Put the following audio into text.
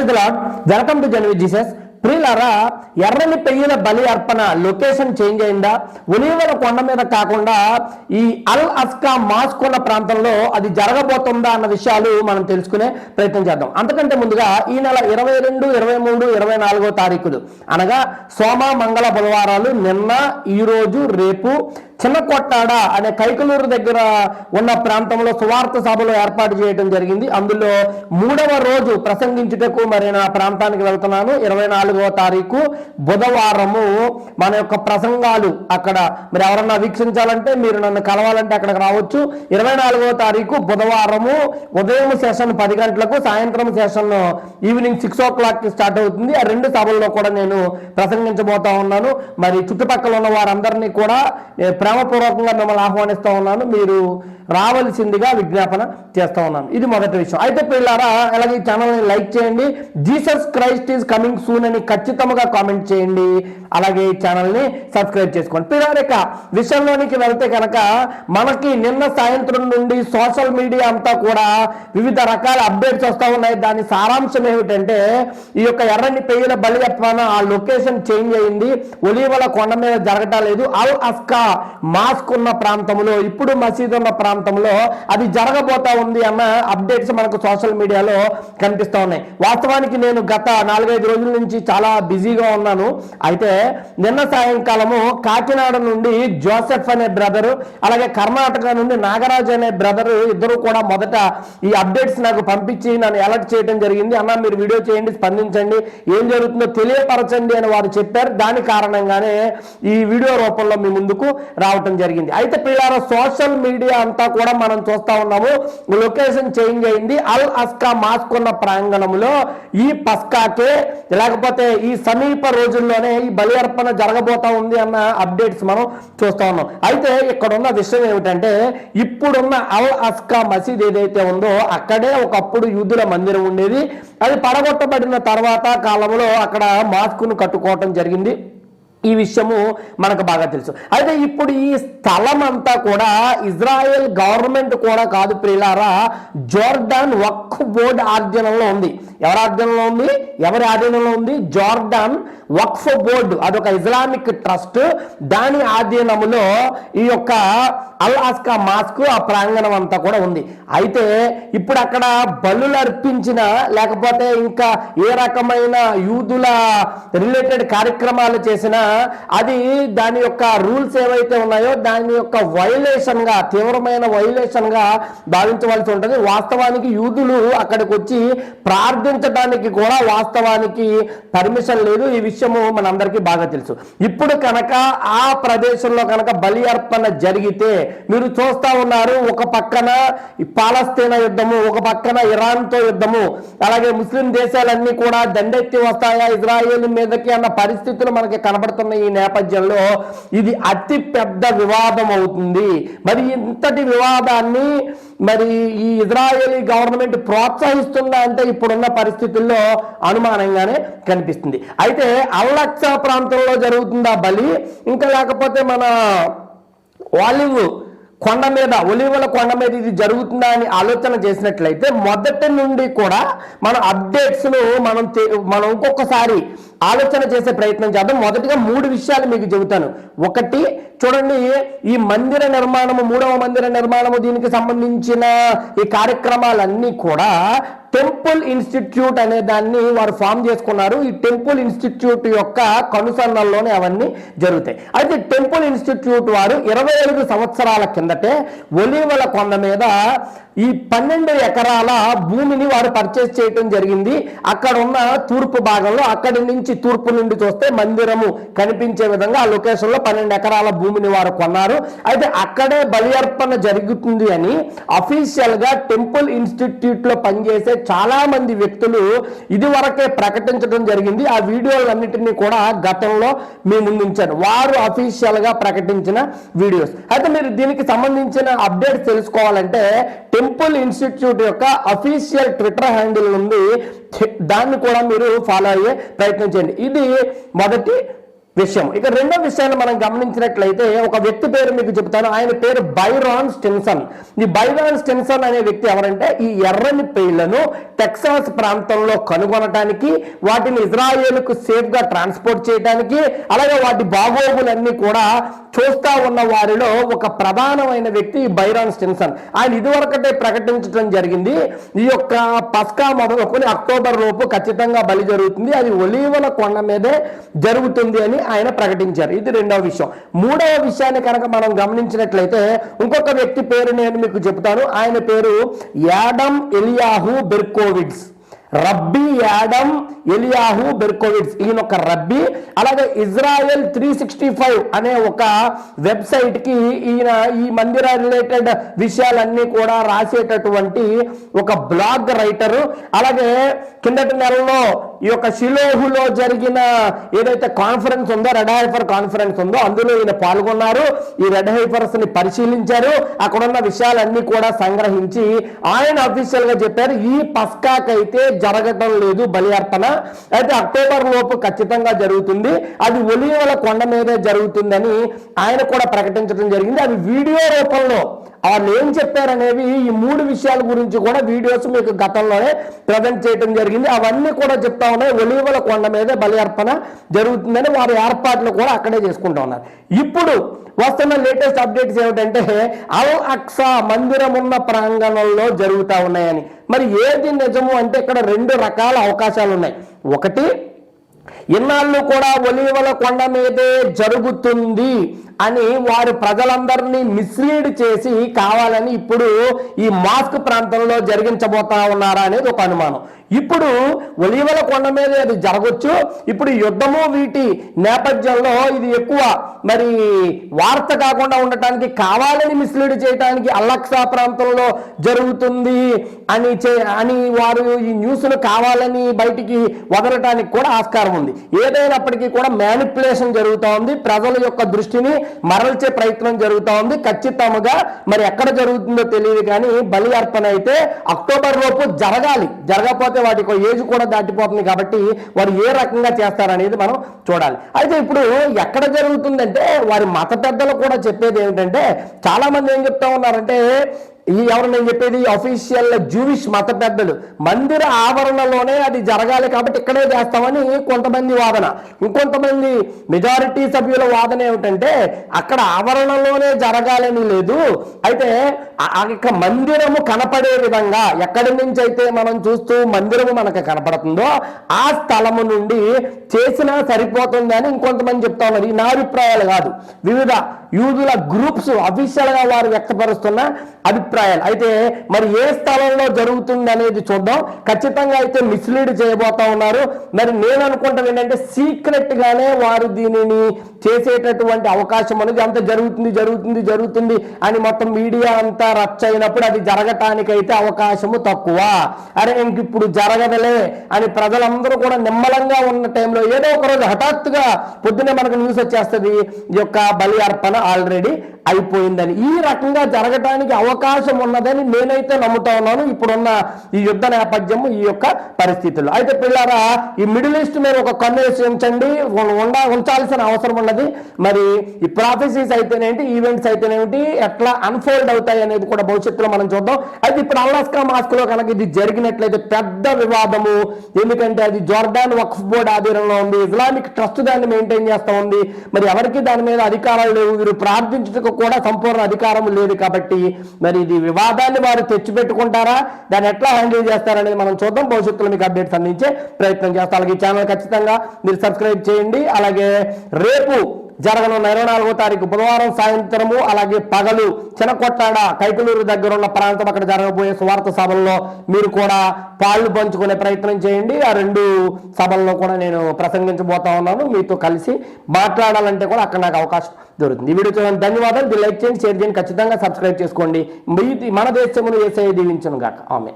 Praise the Lord welcome to జనవి Jesus ప్రియులరా ఎర్రని పెయ్యల బలి అర్పణ లొకేషన్ చేంజ్ అయిందా? ఉనివల కొండ మీద కాకుండా ఈ అల్ అస్కా మాస్క్ ఉన్న ప్రాంతంలో అది జరగబోతుందా అన్న విషయాలు మనం తెలుసుకునే ప్రయత్నం చేద్దాం. అంతకంటే ముందుగా ఈ నెల ఇరవై రెండు ఇరవై మూడు ఇరవై నాలుగో తారీఖులు. అనగా సోమ మంగళ బుధవారాలు నిన్న ఈ రోజు రేపు చిన్న కొట్టాడ అనే కైకలూరు దగ్గర ఉన్న ప్రాంతంలో సువార్త సభలు ఏర్పాటు చేయడం జరిగింది. అందులో మూడవ రోజు ప్రసంగించుటకు మరి నా ప్రాంతానికి వెళ్తున్నాను. ఇరవై నాలుగవ తారీఖు బుధవారము మన యొక్క ప్రసంగాలు అక్కడ మరి ఎవరన్నా వీక్షించాలంటే మీరు నన్ను కలవాలంటే అక్కడికి రావచ్చు. ఇరవై నాలుగవ తారీఖు బుధవారము ఉదయం సెషన్ పది గంటలకు సాయంత్రం సెషన్ ఈవినింగ్ సిక్స్ ఓ క్లాక్కి స్టార్ట్ అవుతుంది. ఆ రెండు సభల్లో కూడా నేను ప్రసంగించబోతా ఉన్నాను. మరి చుట్టుపక్కల ఉన్న వారందరినీ కూడా ప్రేమపూర్వకంగా మిమ్మల్ని ఆహ్వానిస్తూ ఉన్నాను. మీరు రావలసిందిగా విజ్ఞాపన చేస్తూ ఉన్నాను. ఇది మొదటి విషయం. అయితే పిల్లారా అలాగే ఈ ఛానల్ని లైక్ చేయండి. Jesus Christ is coming soon అని ఖచ్చితంగా కామెంట్ చేయండి. అలాగే ఈ ఛానల్ని సబ్స్క్రైబ్ చేసుకోండి. పిల్లారిక విషయంలోనికి వెళ్తే కనుక మనకి నిన్న సాయంత్రం నుండి సోషల్ మీడియా అంతా కూడా వివిధ రకాల అప్డేట్స్ వస్తూ ఉన్నాయి. దాని సారాంశం ఏమిటంటే ఈ యొక్క ఎర్రని పెయ్యల బలి ఆ లొకేషన్ చేంజ్ అయింది. ఒలివల కొండ మీద జరగటం లేదు. అల్ అస్కా మాస్క్ ఉన్న ప్రాంతంలో ఇప్పుడు మసీద్ ఉన్న ప్రాంతంలో అది జరగబోతా ఉంది అన్న అప్డేట్స్ మనకు సోషల్ మీడియాలో కనిపిస్తూ ఉన్నాయి. వాస్తవానికి నేను గత నాలుగైదు రోజుల నుంచి చాలా బిజీగా ఉన్నాను. అయితే నిన్న సాయంకాలము కాకినాడ నుండి జోసెఫ్ అనే బ్రదర్ అలాగే కర్ణాటక నుండి నాగరాజ్ అనే బ్రదర్ ఇద్దరు కూడా మొదట ఈ అప్డేట్స్ నాకు పంపించి నన్ను అలర్ట్ చేయడం జరిగింది. అన్న మీరు వీడియో చేయండి స్పందించండి ఏం జరుగుతుందో తెలియపరచండి అని వారు చెప్పారు. దాని కారణంగానే ఈ వీడియో రూపంలో మీ ముందుకు రావటం జరిగింది. అయితే పిల్లల సోషల్ మీడియా అంతా కూడా మనం చూస్తా ఉన్నాము. లొకేషన్ చేంజ్ అయింది. అల్ అస్కా మాస్క్ ఉన్న ప్రాంగణంలో ఈ పస్కాకే లేకపోతే ఈ సమీప రోజుల్లోనే ఈ బలి అర్పణ జరగబోతా ఉంది అన్న అప్డేట్స్ మనం చూస్తా ఉన్నాం. అయితే ఇక్కడ ఉన్న విషయం ఏమిటంటే ఇప్పుడున్న అల్ అస్కా మసీద్ ఏదైతే ఉందో అక్కడే ఒకప్పుడు యూదుల మందిరం ఉండేది. అది పడగొట్టబడిన తర్వాత కాలంలో అక్కడ మాస్కును కట్టుకోవటం జరిగింది. ఈ విషయము మనకు బాగా తెలుసు. అయితే ఇప్పుడు ఈ స్థలం అంతా కూడా ఇజ్రాయెల్ గవర్నమెంట్ కూడా కాదు ప్రియులారా జోర్డాన్ వక్ బోర్డ్ ఆధీనంలో ఉంది. ఎవరి ఆధీనంలో ఉంది? ఎవరి ఆధీనంలో ఉంది? జోర్డాన్ వక్ఫ్ బోర్డు అదొక ఇస్లామిక్ ట్రస్ట్. దాని ఆధీనములో ఈ యొక్క అల్ ఆస్కా మాస్క్ ఆ ప్రాంగణం అంతా కూడా ఉంది. అయితే ఇప్పుడు అక్కడ బలులు అర్పించిన లేకపోతే ఇంకా ఏ రకమైన యూదుల రిలేటెడ్ కార్యక్రమాలు చేసినా అది దాని యొక్క రూల్స్ ఏవైతే ఉన్నాయో దాని యొక్క వైలేషన్గా తీవ్రమైన వైలేషన్గా భావించవలసి ఉంటుంది. వాస్తవానికి యూదులు అక్కడికి వచ్చి ప్రార్థించడానికి కూడా వాస్తవానికి పర్మిషన్ లేదు. ఈ విషయం విషయము మనందరికీ బాగా తెలుసు. ఇప్పుడు కనుక ఆ ప్రదేశంలో కనుక బలి అర్పణ జరిగితే మీరు చూస్తా ఉన్నారు ఒక పక్కన పాలస్తీనా యుద్ధము ఒక పక్కన ఇరాన్తో యుద్ధము అలాగే ముస్లిం దేశాలన్నీ కూడా దండెత్తి వస్తాయా ఇజ్రాయేల్ మీదకి అన్న పరిస్థితులు మనకి కనబడుతున్న ఈ నేపథ్యంలో ఇది అతి పెద్ద వివాదం అవుతుంది. మరి ఇంతటి వివాదాన్ని మరి ఈ ఇజ్రాయేలీ గవర్నమెంట్ ప్రోత్సహిస్తుందా అంటే ఇప్పుడున్న పరిస్థితుల్లో అనుమానంగానే కనిపిస్తుంది. అయితే అల్లక్సా ప్రాంతంలో జరుగుతుందా బలి? ఇంకా లేకపోతే మన వాలివ్ కొండ మీద ఒలివల కొండ మీద ఇది జరుగుతుందా అని ఆలోచన చేసినట్లయితే మొదటి నుండి కూడా మన అప్డేట్స్ను మనం మనం ఇంకొకసారి ఆలోచన చేసే ప్రయత్నం చేద్దాం. మొదటిగా మూడు విషయాలు మీకు చెబుతాను. ఒకటి చూడండి ఈ మందిర నిర్మాణము మూడవ మందిర నిర్మాణము దీనికి సంబంధించిన ఈ కార్యక్రమాలన్నీ కూడా టెంపుల్ ఇన్స్టిట్యూట్ అనే దాన్ని వారు ఫామ్ చేసుకున్నారు. ఈ టెంపుల్ ఇన్స్టిట్యూట్ యొక్క కనుసన్నల్లోనే అవన్నీ జరుగుతాయి. అయితే టెంపుల్ ఇన్స్టిట్యూట్ వారు ఇరవై ఐదు సంవత్సరాల కిందటే ఒలివల కొండ మీద ఈ పన్నెండు ఎకరాల భూమిని వారు పర్చేస్ చేయటం జరిగింది. అక్కడ ఉన్న తూర్పు భాగంలో అక్కడి నుంచి తూర్పు నుండి చూస్తే మందిరము కనిపించే విధంగా ఆ లొకేషన్లో పన్నెండు ఎకరాల భూమిని వారు కొన్నారు. అయితే అక్కడే బలియర్పణ జరుగుతుంది అని అఫీషియల్గా టెంపుల్ ఇన్స్టిట్యూట్లో పనిచేసే చాలా మంది వ్యక్తులు ఇది వరకే ప్రకటించడం జరిగింది. ఆ వీడియోలన్నింటినీ కూడా గతంలో మీ ముందుంచాను. వారు అఫీషియల్గా ప్రకటించిన వీడియోస్. అయితే మీరు దీనికి సంబంధించిన అప్డేట్స్ తెలుసుకోవాలంటే టెంపుల్ ఇన్స్టిట్యూట్ యొక్క అఫీషియల్ ట్విట్టర్ హ్యాండిల్ ఉంది దాన్ని కూడా మీరు ఫాలో అయ్యే ప్రయత్నం చేయండి. ఇది మొదటి విషయం. ఇక రెండో విషయాన్ని మనం గమనించినట్లయితే ఒక వ్యక్తి పేరు మీకు చెప్తాను. ఆయన పేరు బైరాన్ స్టెన్సన్. ఈ బైరాన్ స్టెన్సన్ అనే వ్యక్తి ఎవరంటే ఈ ఎర్రని పేర్లను టెక్సాస్ ప్రాంతంలో కనుగొనటానికి వాటిని ఇజ్రాయేల్కు సేఫ్గా ట్రాన్స్పోర్ట్ చేయడానికి అలాగే వాటి బాగోగులన్నీ కూడా చూస్తా ఉన్న వారిలో ఒక ప్రధానమైన వ్యక్తి బైరాన్ స్టెన్సన్. ఆయన ఇదివరకటే ప్రకటించడం జరిగింది. ఈ యొక్క పస్కా మొదలుకొని అక్టోబర్ లోపు ఖచ్చితంగా బలి జరుగుతుంది. అది ఒలీవల కొండ మీదే జరుగుతుంది అని ఆయన ప్రకటించారు. ఇది రెండవ విషయం. మూడవ విషయాన్ని కనుక మనం గమనించినట్లయితే ఇంకొక వ్యక్తి పేరు నేను మీకు చెప్తాను ఆయన పేరు Adam Eliyahu Berkowitz rabbi Adam Eliyahu Berkowitz ఈయన ఒక రబ్బీ అలాగే ఇజ్రాయెల్ త్రీ సిక్స్టీ ఫైవ్ అనే ఒక వెబ్సైట్కి ఈయన ఈ మందిర రిలేటెడ్ విషయాలన్నీ కూడా రాసేటటువంటి ఒక బ్లాగ్ రైటరు. అలాగే కిందటి నెలలో ఈ యొక్క షిలోహులో జరిగిన ఏదైతే కాన్ఫరెన్స్ ఉందో రెడ్ హైపర్ కాన్ఫరెన్స్ ఉందో అందులో ఈయన పాల్గొన్నారు. ఈ రెడ్ హైపర్స్ని పరిశీలించారు. అక్కడ ఉన్న విషయాలన్నీ కూడా సంగ్రహించి ఆయన అఫీషియల్గా చెప్పారు. ఈ పస్కాకైతే జరగటం లేదు బలి అర్పణ. అయితే అక్టోబర్ లోపు ఖచ్చితంగా జరుగుతుంది. అది ఒలివల కొండ మీదే జరుగుతుందని ఆయన కూడా ప్రకటించడం జరిగింది. అది వీడియో రూపంలో వాళ్ళు ఏం చెప్పారనేవి ఈ మూడు విషయాల గురించి కూడా వీడియోస్ మీకు గతంలోనే ప్రజెంట్ చేయడం జరిగింది. అవన్నీ కూడా చెప్తా ఉన్నాయి. ఒలివల కొండ మీద బలి అర్పణ జరుగుతుందని వారి ఏర్పాట్లు కూడా అక్కడే చేసుకుంటా ఉన్నారు. ఇప్పుడు వస్తున్న లేటెస్ట్ అప్డేట్స్ ఏమిటంటే అల్ అక్సా మందిరం ఉన్న ప్రాంగణంలో జరుగుతూ ఉన్నాయని. మరి ఏది నిజము అంటే ఇక్కడ రెండు రకాల అవకాశాలు ఉన్నాయి. ఒకటి ఇన్నాళ్ళు కూడా ఒలివల కొండ మీదే జరుగుతుంది. అని వారు ప్రజలందరినీ మిస్లీడ్ చేసి కావాలని ఇప్పుడు ఈ మాస్క్ ప్రాంతంలో జరిగించబోతా ఉన్నారా అనేది ఒక అనుమానం. ఇప్పుడు ఒలివల కొండ మీద అది జరగచ్చు. ఇప్పుడు యుద్ధము వీటి నేపథ్యంలో ఇది ఎక్కువ మరి వార్త కాకుండా ఉండటానికి కావాలని మిస్లీడ్ చేయడానికి అల్లక్సా ప్రాంతంలో జరుగుతుంది అని చే- అని వారు ఈ న్యూస్ను కావాలని బయటికి వదలటానికి కూడా ఆస్కారం ఉంది. ఏదైనప్పటికీ కూడా మ్యానిపులేషన్ జరుగుతూ ఉంది. ప్రజల యొక్క దృష్టిని మరల్చే ప్రయత్నం జరుగుతూ ఉంది. ఖచ్చితంగా మరి ఎక్కడ జరుగుతుందో తెలియదు కానీ బలి అర్పణ అయితే అక్టోబర్ లోపు జరగాలి. జరగకపోతే వాటికి ఏజ్ కూడా దాటిపోతుంది కాబట్టి వారు ఏ రకంగా చేస్తారనేది మనం చూడాలి. అయితే ఇప్పుడు ఎక్కడ జరుగుతుందంటే వారి మత పెద్దలు కూడా చెప్పేది ఏమిటంటే చాలా మంది ఏం చెప్తా ఉన్నారంటే ఈ ఎవరు నేను చెప్పేది? అఫీషియల్ జూవిష్ మత పెద్దలు. మందిర ఆవరణలోనే అది జరగాలి కాబట్టి ఇక్కడే చేస్తామని కొంతమంది వాదన. ఇంకొంతమంది మెజారిటీ సభ్యుల వాదన ఏమిటంటే అక్కడ ఆవరణలోనే జరగాలని లేదు. అయితే ఆ- యొక్క మందిరము కనపడే విధంగా ఎక్కడి నుంచి అయితే మనం చూస్తూ మందిరము మనకు కనపడుతుందో ఆ స్థలము నుండి చేసినా సరిపోతుందని ఇంకొంతమంది చెప్తా ఉన్నారు. ఈ నా అభిప్రాయాలు కాదు. వివిధ యూదుల గ్రూప్స్ అఫీషియల్గా వారు వ్యక్తపరుస్తున్న అభిప్రాయాలు. అయితే మరి ఏ స్థలంలో జరుగుతుంది అనేది చూద్దాం. ఖచ్చితంగా అయితే మిస్లీడ్ చేయబోతా ఉన్నారు. మరి నేను అనుకుంటాను ఏంటంటే సీక్రెట్ గానే వారు దీనిని చేసేటటువంటి అవకాశం అనేది అంత జరుగుతుంది జరుగుతుంది జరుగుతుంది అని మొత్తం మీడియా అంతా రచ్చ అయినప్పుడు అది జరగటానికైతే అవకాశము తక్కువ. అరే ఇంక ఇప్పుడు జరగదలే అని ప్రజలందరూ కూడా నిమ్మలంగా ఉన్న టైంలో ఏదో ఒక రోజు హఠాత్తుగా పొద్దున్నే మనకు న్యూస్ వచ్చేస్తుంది ఈ యొక్క బలి అర్పణ ఆల్రెడీ అయిపోయిందని. ఈ రకంగా జరగటానికి అవకాశం ఉన్నదని నేనైతే నమ్ముతా ఉన్నాను. ఇప్పుడున్న ఈ యుద్ధ నేపథ్యం ఈ యొక్క పరిస్థితులు అయితే పిల్లారా ఈ మిడిల్ ఈస్ట్ మీద ఒక కన్ను ఉంచండి ఉండ ఉంచాల్సిన అవసరం ఉన్నది. మరి ఈ ప్రాఫెసీస్ అయితేనేంటి ఈవెంట్స్ అయితేనేమిటి ఎట్లా అన్ఫోల్డ్ అవుతాయి అనేది కూడా భవిష్యత్తులో మనం చూద్దాం. అయితే ఇప్పుడు అల్లాస్కా మాస్క్లో కనుక ఇది జరిగినట్లయితే పెద్ద వివాదము. ఎందుకంటే అది జోర్డాన్ వక్ఫ్ బోర్డ్ ఆధీనంలో ఉంది. ఇస్లామిక్ ట్రస్ట్ దాన్ని మెయింటైన్ చేస్తా ఉంది. మరి ఎవరికి దాని మీద అధికారాలు లేవు? వీరు ప్రభుత్వంకు కూడా సంపూర్ణ అధికారం లేదు కాబట్టి మరి ఇది వివాదాన్ని వారు తెచ్చిపెట్టుకుంటారా? దాన్ని ఎట్లా హ్యాండిల్ చేస్తారనేది మనం చూద్దాం. భవిష్యత్తులో మీకు అప్డేట్స్ అందించే ప్రయత్నం చేస్తాం. అలాగే ఈ ఛానల్ ఖచ్చితంగా మీరు సబ్స్క్రైబ్ చేయండి. అలాగే రేపు జరగనున్న ఇరవై నాలుగో తారీఖు బుధవారం సాయంత్రము అలాగే పగలు చినకొట్టాడ కైకలూరు దగ్గర ఉన్న ప్రాంతం అక్కడ జరగబోయే సువార్త సభల్లో మీరు కూడా పాళ్ళు పంచుకునే ప్రయత్నం చేయండి. ఆ రెండు సభల్లో కూడా నేను ప్రసంగించబోతా ఉన్నాను. మీతో కలిసి మాట్లాడాలంటే కూడా అక్కడ నాకు అవకాశం దొరుకుతుంది. ఈ వీడియో చూడండి. ధన్యవాదాలు. లైక్ చేయండి షేర్ చేయండి. ఖచ్చితంగా సబ్స్క్రైబ్ చేసుకోండి. మీ మన దేశమును ఏసఐ దీవించను గాక ఆమె